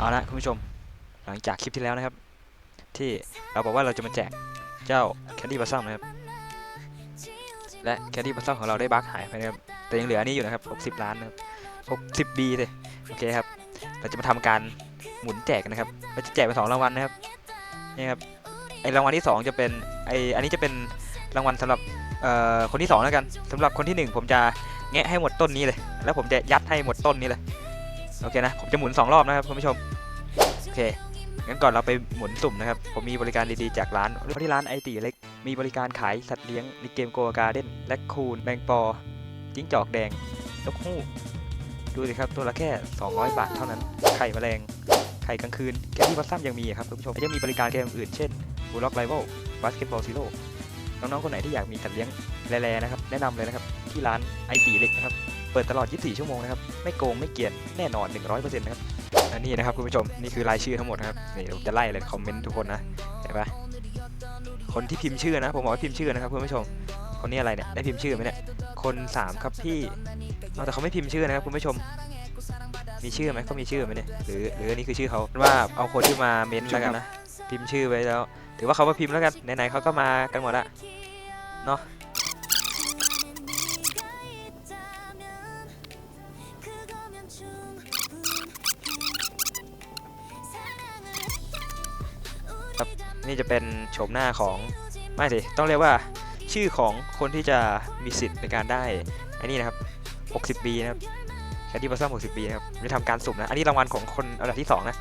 เอาละคุณผู้ชม หลังจากคลิปที่แล้วนะครับ ที่เราบอกว่าเราจะมาแจกเจ้าแคนดี้บัสซัมนะครับ และแคนดี้บัสซัมของเราได้บั๊กหายไปนะครับ แต่ยังเหลืออันนี้อยู่นะครับ 60 ล้านนะครับ 60 B เลยโอเคครับ เราจะมาทำการหมุนแจกกันนะครับ เราจะแจกไปสองรางวัลนะครับ นี่ครับ ไอรางวัลที่ 2 จะเป็นไออันนี้จะเป็นรางวัลสำหรับคนที่ 2 แล้วกันสำหรับคนที่ 1 ผมจะแงะให้หมดต้นนี้เลย แล้วผมจะยัดให้หมดต้นนี้เลย โอเคนะ ผมจะหมุน 2 รอบนะครับคุณผู้ชม อเคงั้นก่อนเราไปหมุนสุ่มนะครับ ผมมีบริการดีๆจากร้านเพราะที่ร้านไอตีเล็ก มีบริการขายสัตว์เลี้ยงในเกมโกาการ์เด้นและคูนแมงปอ จิ้งจอกแดงนกฮูกดูสิครับ ตัวละแค่ 200 บาทเท่านั้น ไข่แมลง ไข่กลางคืน แกที่วัดซ้ำยังมีครับคุณผู้ชมและยังมีบริการเกมอื่น เช่นบูล็อกไรเวลบาสเกตบอลซีโร่น้องๆคนไหนที่อยากมีสัตว์เลี้ยงแร่ๆนะครับ แนะนำเลยนะครับ ที่ร้านไอตีเล็กนะครับ เปิดตลอด 24 ชั่วโมงนะครับ ไม่โกงไม่เกลียนแน่นอน 100%นะครับอันนี้นะครับคุณผู้ชม นี่คือรายชื่อทั้งหมดนะครับนี่ผมจะไล่เลยคอมเมนต์ทุกคนนะ เห็นปะคนที่พิมพ์ชื่อนะ ผมบอกว่าพิมพ์ชื่อนะครับคุณผู้ชม คนนี้อะไรเนี่ย ได้พิมพ์ชื่อไหมเนี่ย คนสามครับพี่แต่เขาไม่พิมพ์ชื่อนะครับคุณผู้ชม มีชื่อไหมเขามีชื่อไหมเนี่ย หรือหรืออันนี้คือชื่อเขาว่าเอาคนที่มาเม้นต์แล้วกันนะ พิมพ์ชื่อไว้แล้ว ถือว่าเขามาพิมพ์แล้วกัน ไหนๆเขาก็มากันหมดละ เนาะ นี่จะเป็นโฉมหน้าของไม่สิต้องเรียกว่าชื่อของคนที่จะมีสิทธิ์ในการได้อันนี้นะครับ 60 ปีนะครับแคดดี้บัสซัม60 ปีนะครับจะทำการสุ่มนะ อันนี้รางวัลของคนอันดับที่ 2 นะ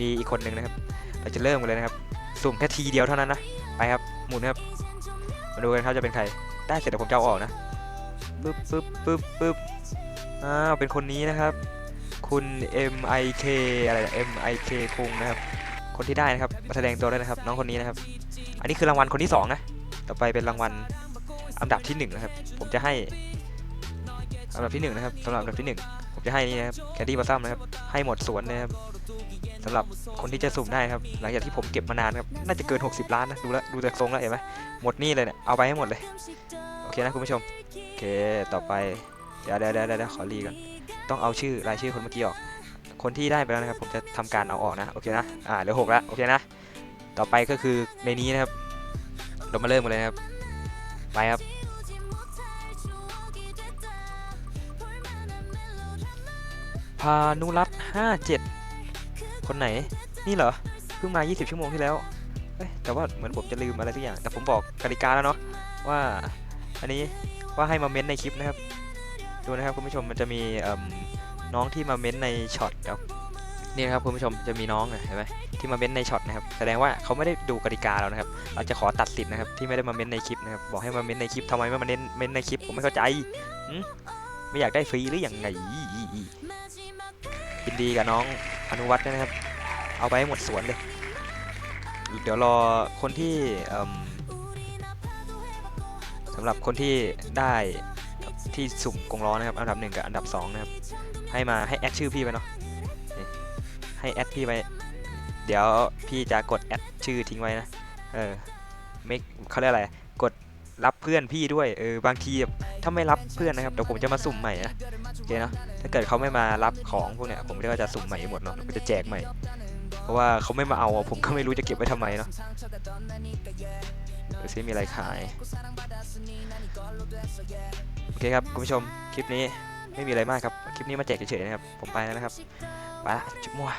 มีอีกคนหนึ่งนะครับ เราจะเริ่มกันเลยนะครับ สุ่มแค่ทีเดียวเท่านั้นนะ ไปครับ หมุนครับ มาดูกันครับจะเป็นใคร ได้เสร็จเดี๋ยวผมจะเอาออกนะ ปึ๊บปึ๊บปึ๊บปึ๊บอ้าว เป็นคนนี้นะครับ คุณ MIK อะไรนะ MIK คุงนะครับ คนที่ได้นะครับมาแสดงตัวด้วยนะครับ น้องคนนี้นะครับ อันนี้คือรางวัลคนที่สองนะต่อไปเป็นรางวัลอันดับที่หนึ่งนะครับ ผมจะให้อันดับที่หนึ่งนะครับสำหรับอันดับที่หนึ่งผมจะให้นี่นะครับแคดดี้บัสซัมนะครับให้หมดสวนนะครับสำหรับคนที่จะสุ่มได้ครับ หลังจากที่ผมเก็บมานานครับน่าจะเกิน 60 ล้านนะดูแลวดูจากทรงแล้วเห็นไหมหมดนี่เลยเนี่ยเอาไปให้หมดเลยโอเคนะคุณผู้ชมโอเคต่อไปเดี๋ยวเดี๋ยวเดี๋ยวเดี๋ยวขอรีก่อนต้องเอาชื่อรายชื่อคนเมื่อกี้ออก คนที่ได้ไปแล้วนะครับ ผมจะทำการเอาออกนะ โอเคนะ อ่า เหลือหกแล้ว โอเคนะ ต่อไปก็คือในนี้นะครับ เรามาเริ่มกันเลยนะครับ ไปครับ พานุรัตน์57คนไหน นี่เหรอ เพิ่งมา 20 ชั่วโมงที่แล้วเอ้ยแต่ว่าเหมือนผมจะลืมอะไรทุกอย่าง แต่ผมบอกกติกาแล้วเนาะว่า อันนี้ว่าให้มาเม้นในคลิปนะครับ ดูนะครับคุณผู้ชมมันจะมีเอิ่ม น้องที่มาเม้นในช็อตครับนี่นะครับคุณผู้ชมจะมีน้องเห็นไหมที่มาเม้นในช็อตนะครับแสดงว่าเขาไม่ได้ดูกติกาเรานะครับ เราจะขอตัดสิทธิ์นะครับที่ไม่ได้มาเม้นในคลิปนะครับบอกให้มาเม้นในคลิปทำไมไม่มาเน้นเม้นในคลิปผมไม่เข้าใจไม่อยากได้ฟรีหรืออย่างไงยินดีกับน้องอนุวัฒน์นะครับ เอาไปให้หมดสวนเลย เดี๋ยวรอคนที่สำหรับคนที่ได้ ที่สุ่มกงล้อนะครับอันดับหนึ่งกับอันดับสองนะครับให้มาให้แอดชื่อพี่ไปเนาะให้แอดพี่ไปเดี๋ยวพี่จะกดแอดชื่อทิ้งไว้นะเออไม่เขาเรียกอะไรกดรับเพื่อนพี่ด้วยเออบางทีถ้าไม่รับเพื่อนนะครับเดี๋ยวผมจะมาสุ่มใหม่นะโอเคเนาะถ้าเกิดเขาไม่มารับของพวกเนี้ยผมก็จะสุ่มใหม่หมดเนาะก็จะแจกใหม่ เพราะว่าเขาไม่มาเอาผมก็ไม่รู้จะเก็บไว้ทำไมเนาะดูซิมีอะไรขาย เคครับคุณผู้ชมคลิปนี้ไม่มีอะไรมากครับ คลิปนี้มาแจกเฉยๆนะครับ ผมไปแล้วนะครับ ไปละจุ๊บมัว